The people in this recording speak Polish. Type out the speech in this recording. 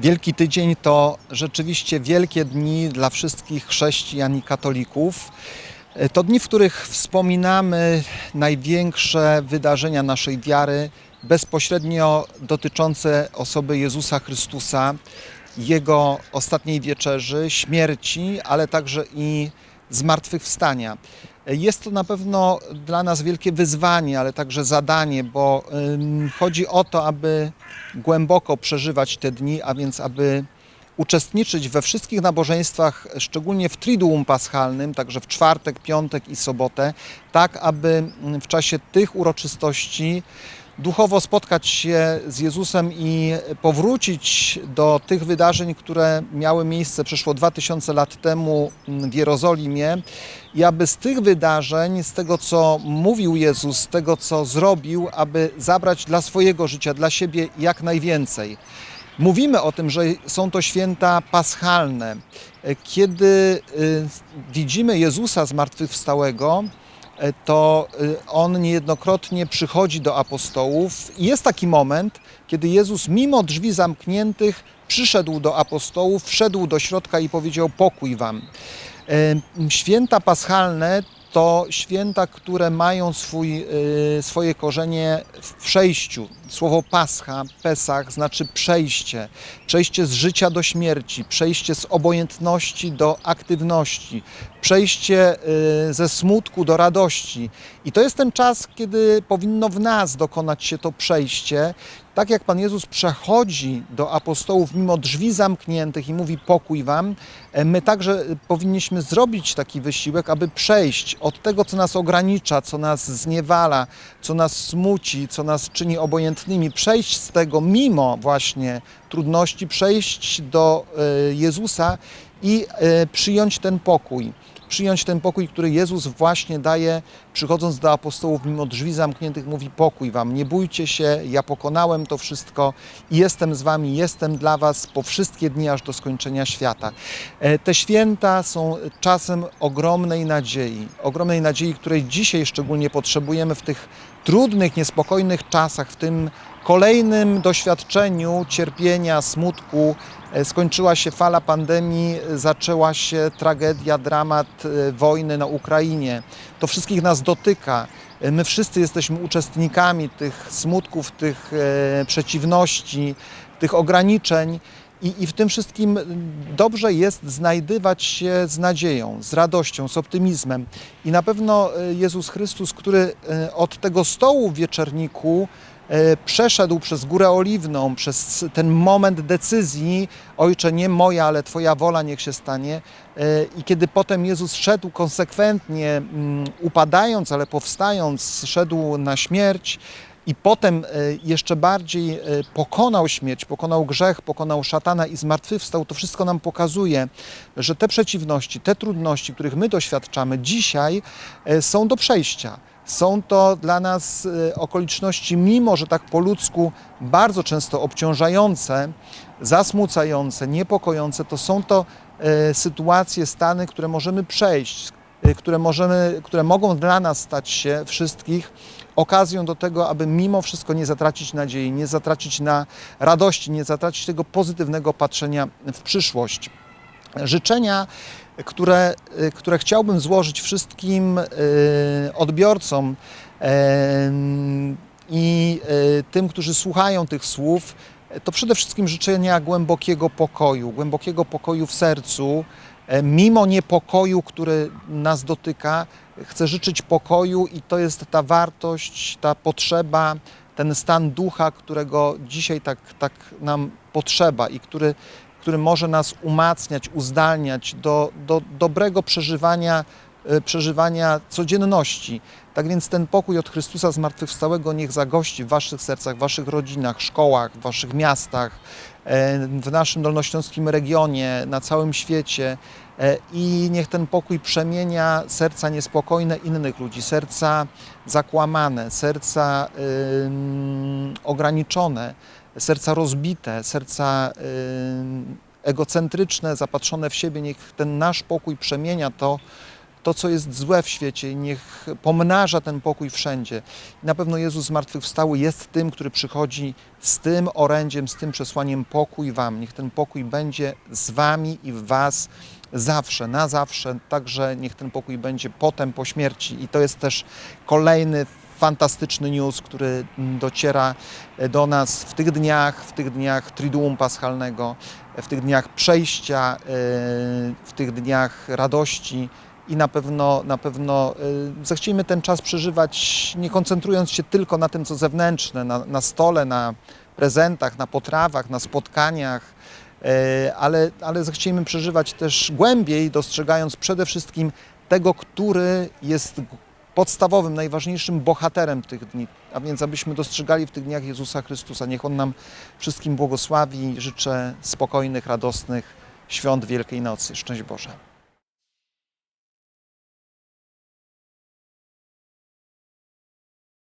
Wielki Tydzień to rzeczywiście wielkie dni dla wszystkich chrześcijan i katolików. To dni, w których wspominamy największe wydarzenia naszej wiary, bezpośrednio dotyczące osoby Jezusa Chrystusa, Jego ostatniej wieczerzy, śmierci, ale także i zmartwychwstania. Jest to na pewno dla nas wielkie wyzwanie, ale także zadanie, bo chodzi o to, aby głęboko przeżywać te dni, a więc aby uczestniczyć we wszystkich nabożeństwach, szczególnie w Triduum Paschalnym, także w czwartek, piątek i sobotę, tak aby w czasie tych uroczystości duchowo spotkać się z Jezusem i powrócić do tych wydarzeń, które miały miejsce przeszło 2000 lat temu w Jerozolimie i aby z tych wydarzeń, z tego co mówił Jezus, z tego co zrobił, aby zabrać dla swojego życia, dla siebie jak najwięcej. Mówimy o tym, że są to święta paschalne. Kiedy y, widzimy Jezusa zmartwychwstałego, to y, on niejednokrotnie przychodzi do apostołów i jest taki moment, kiedy Jezus mimo drzwi zamkniętych przyszedł do apostołów, wszedł do środka i powiedział pokój wam. Święta paschalne to święta, które mają swój, swoje korzenie w przejściu. Słowo pascha, pesach znaczy przejście. Przejście z życia do śmierci, przejście z obojętności do aktywności, przejście ze smutku do radości. I to jest ten czas, kiedy powinno w nas dokonać się to przejście. Tak jak Pan Jezus przechodzi do apostołów mimo drzwi zamkniętych i mówi pokój wam, my także powinniśmy zrobić taki wysiłek, aby przejść od tego, co nas ogranicza, co nas zniewala, co nas smuci, co nas czyni obojętnymi, przejść z tego mimo właśnie trudności, przejść do Jezusa i przyjąć ten pokój przyjąć ten pokój, który Jezus właśnie daje, przychodząc do apostołów, mimo drzwi zamkniętych, mówi: Pokój wam, nie bójcie się, ja pokonałem to wszystko i jestem z wami, jestem dla was po wszystkie dni aż do skończenia świata. Te święta są czasem ogromnej nadziei, ogromnej nadziei, której dzisiaj szczególnie potrzebujemy w tych trudnych, niespokojnych czasach, w tym kolejnym doświadczeniu cierpienia, smutku, skończyła się fala pandemii, zaczęła się tragedia, dramat wojny na Ukrainie. To wszystkich nas dotyka. My wszyscy jesteśmy uczestnikami tych smutków, tych przeciwności, tych ograniczeń. I, I, w tym wszystkim dobrze jest znajdywać się z nadzieją, z radością, z optymizmem. I na pewno Jezus Chrystus, który od tego stołu w wieczerniku przeszedł przez Górę Oliwną, przez ten moment decyzji, Ojcze, nie moja, ale Twoja wola niech się stanie. I kiedy potem Jezus szedł konsekwentnie, upadając, ale powstając, szedł na śmierć, i potem jeszcze bardziej pokonał śmierć, pokonał grzech, pokonał szatana i zmartwychwstał, to wszystko nam pokazuje, że te przeciwności, te trudności, których my doświadczamy dzisiaj, są do przejścia. Są to dla nas okoliczności, mimo że tak po ludzku bardzo często obciążające, zasmucające, niepokojące, to są to sytuacje, stany, które możemy przejść, które, możemy, które mogą dla nas stać się wszystkich okazją do tego, aby mimo wszystko nie zatracić nadziei, nie zatracić na radości, nie zatracić tego pozytywnego patrzenia w przyszłość. Życzenia, które, które chciałbym złożyć wszystkim odbiorcom i tym, którzy słuchają tych słów, to przede wszystkim życzenia głębokiego pokoju, głębokiego pokoju w sercu, mimo niepokoju, który nas dotyka, chcę życzyć pokoju i to jest ta wartość, ta potrzeba, ten stan ducha, którego dzisiaj tak, tak nam potrzeba i który, który może nas umacniać, uzdalniać do, do dobrego przeżywania, przeżywania codzienności. Tak więc ten pokój od Chrystusa Zmartwychwstałego niech zagości w Waszych sercach, w Waszych rodzinach, szkołach, w Waszych miastach, w naszym dolnośląskim regionie, na całym świecie i niech ten pokój przemienia serca niespokojne innych ludzi, serca zakłamane, serca yy, ograniczone, serca rozbite, serca yy, egocentryczne, zapatrzone w siebie. Niech ten nasz pokój przemienia to, to, co jest złe w świecie niech pomnaża ten pokój wszędzie. Na pewno Jezus zmartwychwstały jest tym, który przychodzi z tym orędziem, z tym przesłaniem pokój wam. Niech ten pokój będzie z wami i w was zawsze, na zawsze, także niech ten pokój będzie potem, po śmierci. I to jest też kolejny fantastyczny news, który dociera do nas w tych dniach, w tych dniach Triduum Paschalnego, w tych dniach przejścia, e, w tych dniach radości i na pewno, na pewno e, zechciejmy ten czas przeżywać, nie koncentrując się tylko na tym, co zewnętrzne, na, na stole, na prezentach, na potrawach, na spotkaniach, e, ale, ale zechciejmy przeżywać też głębiej, dostrzegając przede wszystkim tego, który jest podstawowym, najważniejszym bohaterem tych dni, a więc abyśmy dostrzegali w tych dniach Jezusa Chrystusa. Niech On nam wszystkim błogosławi. Życzę spokojnych, radosnych świąt Wielkiej Nocy. Szczęść Boże.